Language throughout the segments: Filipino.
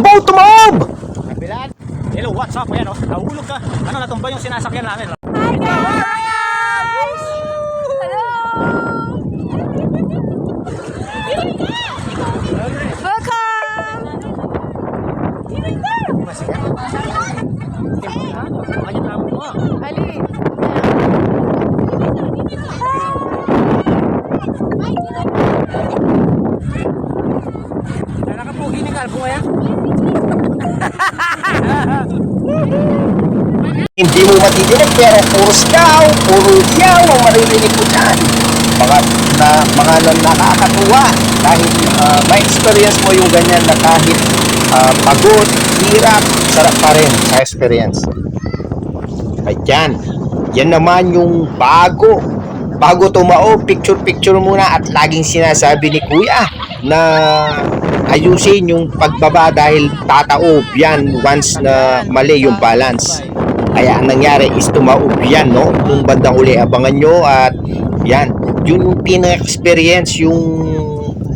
boat tumaob! Kabilaan. Hello, what's up? Ayan, oh. Nahulog ka. Ano, natumba yung sinasakyan namin. Hi guys! Hello! Welcome! Kanya tawag mo. Ali. Hinigal po yan. Hindi mo matidinig pero puro scow, puro yaw ang maririnig mo dyan. Mga, na, mga na, nakakatuwa dahil ah, ma-experience mo yung ganyan na kahit ah, pagod, hirap, sarap pa rin sa experience. Ayan, yan naman yung bago. Bago tumao, picture-picture muna at laging sinasabi ni Kuya na ayusin yung pagbaba dahil tataob yan once na mali yung balance. Kaya ang nangyari is tumaob yan, no? Nung bandang huli, abangan nyo at yan, yun yung pinaka-experience, yung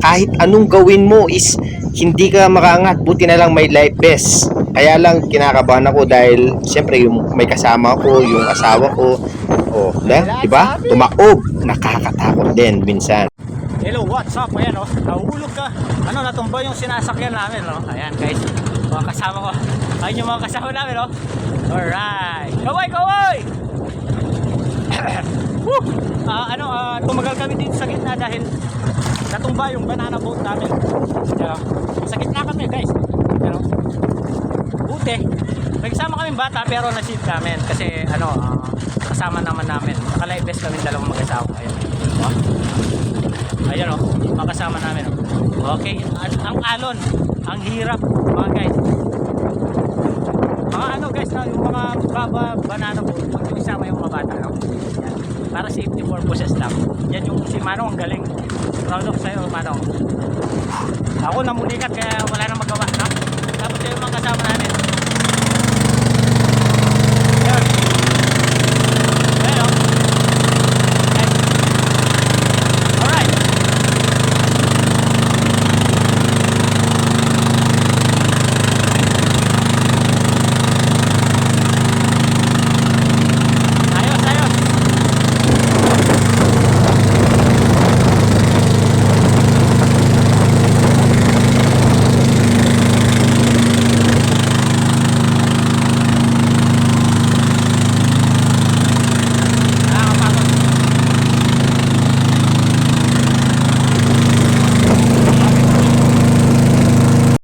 kahit anong gawin mo is hindi ka makaangat, buti na lang may life vest. Kaya lang kinakabahan ako dahil siyempre yung may kasama ko, yung asawa ko, oh, na, 'di ba? Tumaob, nakakatakot din minsan. Hello, what's up? Ayan, oh. Nahulog ka. Ano, natumba yung sinasakyan namin, no? Ayan, guys. Mga kasama ko. Ayun yung mga kasama namin, no? Alright. Kaway, kaway! Woo! Ah, ano, ah, tumagal kami dito sa gitna dahil natumba yung banana boat namin. Yan, oh. Sa gitna kami, guys. Yan, oh. Buti. May kasama kaming bata pero nasip namin kasi ano, ah, kasama naman namin. Naka-live vest kami dalawang mag-asawa. Ayun. Oh. Ayan o, mga kasama namin o. Okay, ang, alon, ang hirap mga guys. Mga ano guys, yung mga baba, banana yung isama yung mga bata. No? Yan. Para safety purposes lang. Yan yung si Manong ang galing. Proud of sa'yo Manong. Ako namunikat kaya wala